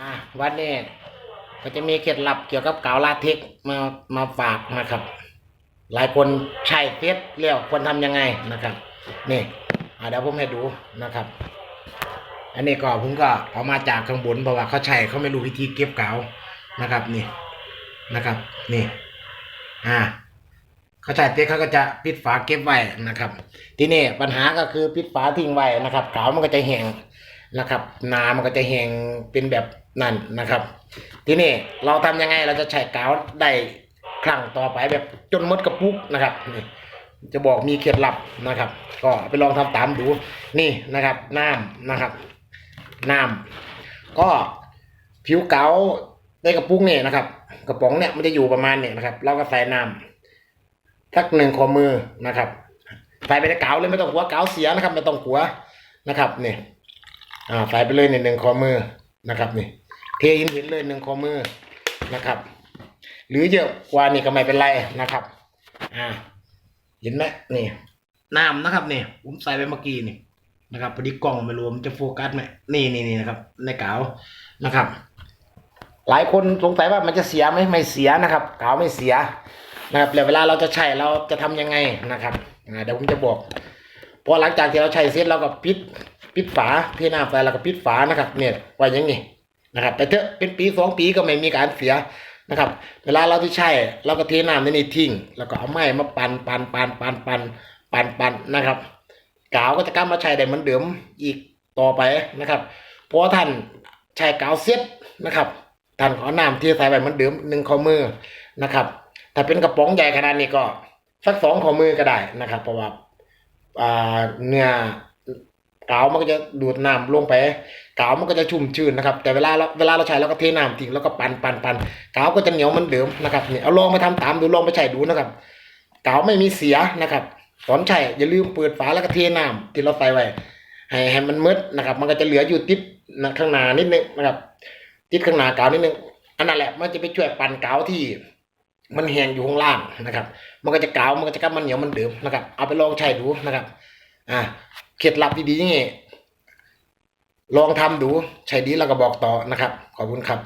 อ่าวันนี้ก็จะมีเคล็ดลับเกี่ยวกับกาวลาเทคมามาฝากนะครับ หลายคนใช้เฟซเรียกควรทำยังไงนะครับ นี่เดี๋ยวผมให้ดูนะครับ อันนี้ก็ผมก็เอามาจากข้างบนเพราะว่าเขาใช้เขาไม่รู้วิธีเก็บกาวนะครับนี่นะครับ นี่อ่าเขาใช้เต๊กเขาก็จะปิดฝาเก็บไว้นะครับ ทีนี้ปัญหาก็คือปิดฝาทิ้งไว้นะครับกาวมันก็จะแห้ง นะครับน้ำมันก็จะแห้งเป็นแบบนั่นนะครับ ทีนี้เราทำยังไงเราจะใช้กาวได้ครั้งต่อไปแบบจนมดกระปุกนะครับนี่จะบอกมีเคล็ดลับนะครับ ก็ไปลองทำตามดูนี่นะครับน้ำนะครับน้ำก็ผิวเกาในกระปุกเนี่ยนะครับ กระป๋องเนี่ยมันจะอยู่ประมาณเนี่ยนะครับ เราก็ใส่น้ำสักหนึ่งข้อมือนะครับใส่ไปในเกาเลยไม่ต้องกลัวเกาเสียนะครับไม่ต้องกลัวนะครับเนี่ย อ่าใส่ไปเลยในหนึ่งข้อมือนะครับนี่ เทหินหินเลยหนึ่งข้อมือนะครับ หรือเยอะกว่านี่ก็ไม่เป็นไรนะครับ อ่าเห็นไหมนี่น้ำนะครับนี่ผมใส่ไปเมื่อกี้นี่นะครับพอดีกล้องไม่รู้มันจะโฟกัสไหมนี่นี่นี่นะครับ ในกาวนะครับ หลายคนสงสัยว่ามันจะเสียไหมไม่เสียนะครับกาวไม่เสียนะครับแล้วเวลาเราจะใช้เราจะทำยังไงนะครับเดี๋ยวผมจะบอก พอหลังจากที่เราใช้เสร็จเราก็ปิดปิดฝาเทน้ำใส่แล้วก็ปิดฝานะครับ เนี่ยไว้อยังนี้นะครับแต่เถอะเป็นปีสองปีก็ไม่มีการเสียนะครับ เวลาเราที่ใช้เราก็เทน้ำในนี้ทิ้ง แล้วก็เอาไม้มาปันปันปันปันปันปันปันนะครับกาวก็จะกลับมาใช้ได้เหมือนเดิมอีกต่อไปนะครับเพราะว่าท่านใช้กาวเซ็ตนะครับท่านขอน้ำที่ใส่ไปเหมือนเดิมหนึ่งข้อมือนะครับ ถ้าเป็นกระป๋องใหญ่ขนาดนี้ก็สักสองข้อมือก็ได้นะครับเพราะว่า อ่าเนื้อกาวมันก็จะดูดน้ำลงไปกาวมันก็จะชุ่มชื้นนะครับ แต่เวลาเราเวลาเราใช้เราก็เทน้ำทิ้งแล้วก็ปั่นปั่นปั่นกาวก็จะเหนียวเหมือนเดิมนะครับเนี่ยเอาลองไปทำตามดูลองไปใช้ดูนะครับกาวไม่มีเสียนะครับตอนใช้อย่าลืมเปิดฝาแล้วก็เทน้ำที่เราใส่ไว้ให้ให้มันมืดนะครับ มันก็จะเหลืออยู่ติดนะข้างหน้านิดนึงนะครับ ติดข้างหน้ากาวนิดนึงอันนั้นแหละมันจะไปช่วยปั่นกาวที่ มันแหงอยู่ข้างล่างนะครับ มันก็จะกาวมันก็จะกลับมันเหนียวมันเดิมนะครับ เอาไปลองใช้ดูนะครับ อ่าเคล็ดลับดีๆนี่ลองทำดูใช้ดีแล้วก็บอกต่อนะครับ ขอบคุณครับ